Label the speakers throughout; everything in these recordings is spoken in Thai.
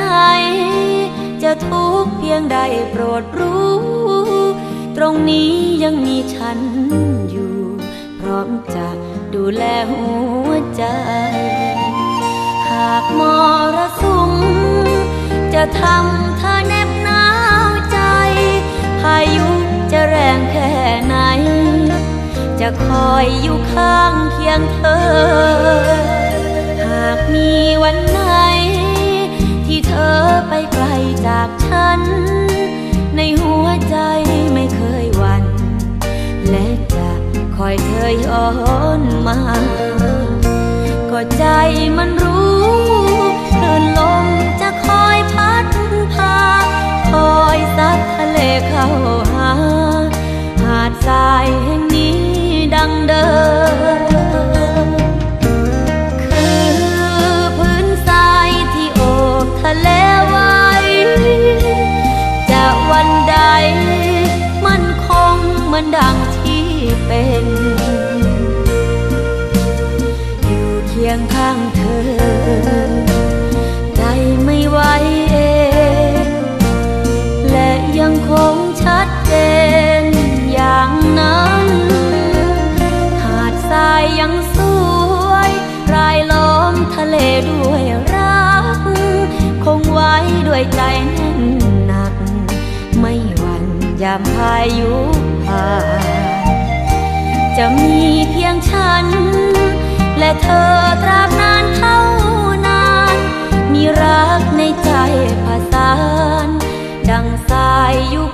Speaker 1: ไหน จะทุกข์เพียงใดโปรดรู้ ตรงนี้ยังมีฉันอยู่ พร้อมจะดูแลหัวใจ หากมรสุมจะทำเธอแนบหนาวใจ พายุจะแรงแค่ไหน จะคอยอยู่ข้างเคียงเธอ หากมีวันไหน ไปไกลจากฉัน ในหัวใจไม่เคยหวั่นและจะคอยเธอย้อนมา ก็ใจมันรู้คลื่นลมจะคอยพัดพา คอยซัดทะเล ยใจแน่นหนัก ไม่หวั่นยามพายุผ่านจะมีเพียงฉัน และเธอตราบนานเท่านาน มีรักในใจผสาน ดังสายอยู่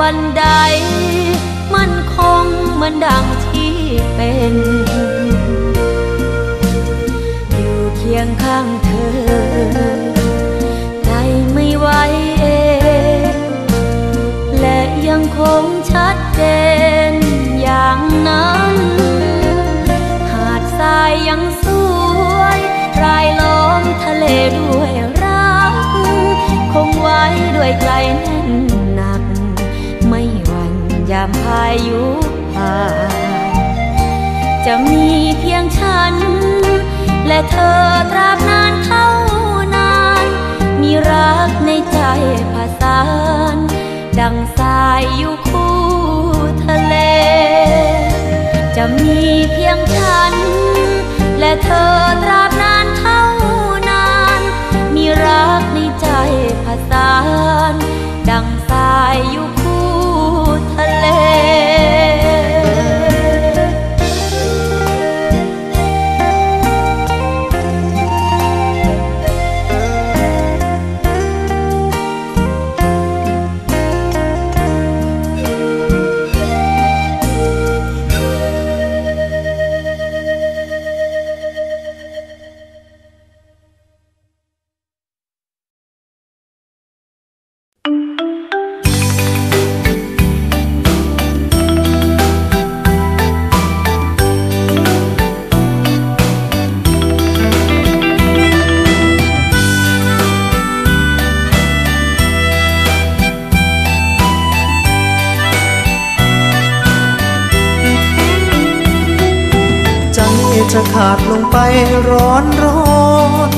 Speaker 1: วันใด มันคงเหมือนดังที่เป็น อยู่เคียงข้างเธอ ใจไม่ไหวเอง และยังคงชัดเจนอย่างนั้น หาดทรายยังสวยรายล้อมทะเลด้วยรัก คงไว้ด้วยใจแน่ามพายุผ่านจะมีเพียงฉัน และเธอตราบนานเท่านาน มีรักในใจผสาน ดังสายอยู่คู่ทะเล จะมีเพียงฉัน และเธอตราบนานเท่านาน มีรักในใจผสาน ดังสายอยู่คู่ ทะเล
Speaker 2: จะขาดลงไปร้อนร้อน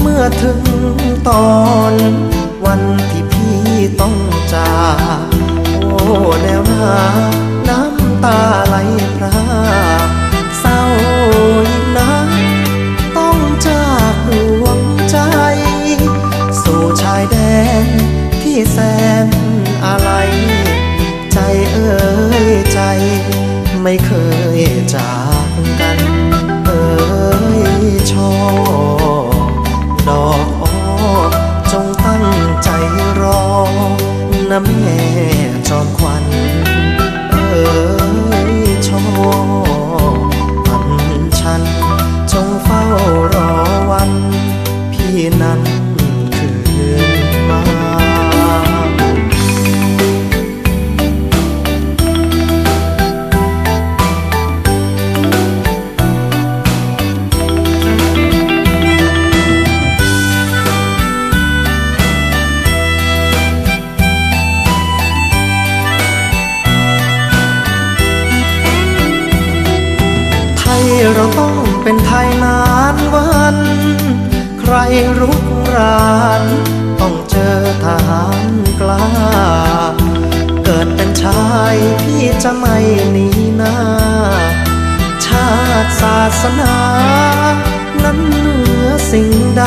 Speaker 2: เมื่อถึงตอนวันที่พี่ต้องจากโอ้แนวหนาน้ำตาไหลพรากเศร้ายิ่งนักต้องจากดวงใจ สู่ชายแดนที่แสนอะไรใจเอ่ยใจไม่เคยจากกัน ช่อดอกอ้อจงตั้งใจรอนะแม่จอมควันเอ๋ยช่อพันฉันจง เราต้องเป็นไทยนานวัน ใครรุกราน ต้องเจอทหารกล้า เกิดเป็นชายพี่จะไม่หนีหน้า ชาติศาสนา นั้นเหนือสิ่งใด